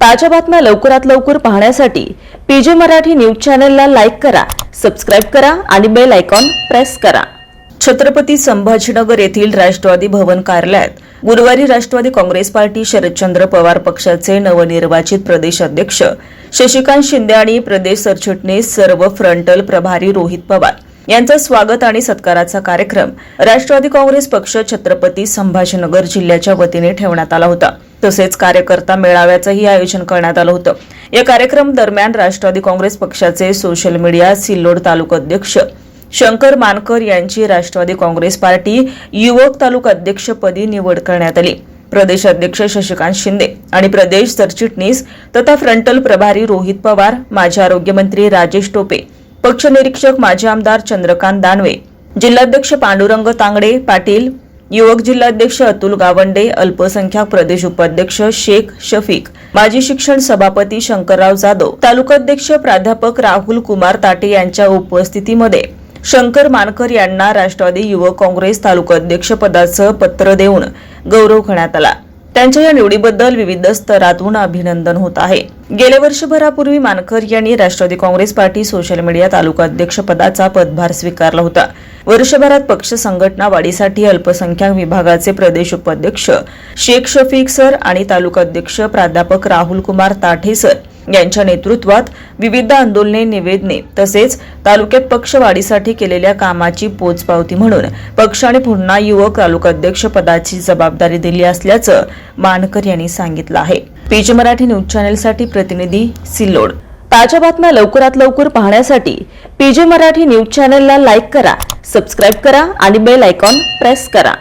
ताज्या बातम्या लवकरात लवकर पाहण्यासाठी पीजे मराठी न्यूज चॅनलला लाईक करा सबस्क्राईब करा आणि बेल आयकॉन प्रेस करा. छत्रपती संभाजीनगर येथील राष्ट्रवादी भवन कार्यालयात गुरुवारी राष्ट्रवादी काँग्रेस पार्टी शरदचंद्र पवार पक्षाचे नवनिर्वाचित प्रदेश अध्यक्ष शशिकांत शिंदे आणि प्रदेश सरचिटणीस सर्व फ्रंटल प्रभारी रोहित पवार यांचा स्वागत आणि सत्काराचा कार्यक्रम राष्ट्रवादी काँग्रेस पक्ष छत्रपती संभाजीनगर जिल्ह्याच्या वतीने ठेवण्यात आला होता. तसेच कार्यकर्ता मेळाव्याचंही आयोजन करण्यात आलं होतं. या कार्यक्रम दरम्यान राष्ट्रवादी काँग्रेस पक्षाचे सोशल मीडिया सिल्लोड तालुका अध्यक्ष शंकर मानकर यांची राष्ट्रवादी काँग्रेस पार्टी युवक तालुका अध्यक्षपदी निवड करण्यात आली. प्रदेश अध्यक्ष शशिकांत शिंदे आणि प्रदेश सरचिटणीस तथा फ्रंटल प्रभारी रोहित पवार माजी आरोग्यमंत्री राजेश टोपे पक्ष निरीक्षक माजी आमदार चंद्रकांत दानवे जिल्हाध्यक्ष पांडुरंग तांगडे पाटील युवक जिल्हाध्यक्ष अतुल गावंडे अल्पसंख्याक प्रदेश उपाध्यक्ष शेख शफीक माजी शिक्षण सभापती शंकरराव जाधव तालुकाध्यक्ष प्राध्यापक राहुल कुमार ताटे यांच्या उपस्थितीमध्ये शंकर मानकर यांना राष्ट्रवादी युवक काँग्रेस तालुकाध्यक्ष पदाचं पत्र देऊन गौरव करण्यात आला. त्यांच्या या निवडीबद्दल विविध स्तरातून अभिनंदन होत आहे. गेल्या वर्षभरापूर्वी मानकर यांनी Rashtrawadi Congress party social media taluka अध्यक्ष पदाचा पदभार स्वीकारला होता. वर्षभरात पक्ष संघटना वाढीसाठी अल्पसंख्याक विभागाचे प्रदेश उपाध्यक्ष शेख शफीक सर आणि तालुका अध्यक्ष प्राध्यापक राहुल कुमार ताठे सर यांच्या नेतृत्वात विविध आंदोलने निवेदने तसेच तालुक्यात पक्ष वाढीसाठी केलेल्या कामाची पोचपावती म्हणून पक्षाने पुन्हा युवक तालुकाध्यक्ष पदाची जबाबदारी दिली असल्याचं मानकर यांनी सांगितलं आहे. पीच मराठी न्यूज चॅनेलसाठी प्रतिनिधी सिल्लोड. ताज्या बातम्या लवकरात लवकर पाहण्यासाठी पीजे मराठी न्यूज चॅनेलला लाईक करा सबस्क्राईब करा आणि बेल आयकॉन प्रेस करा.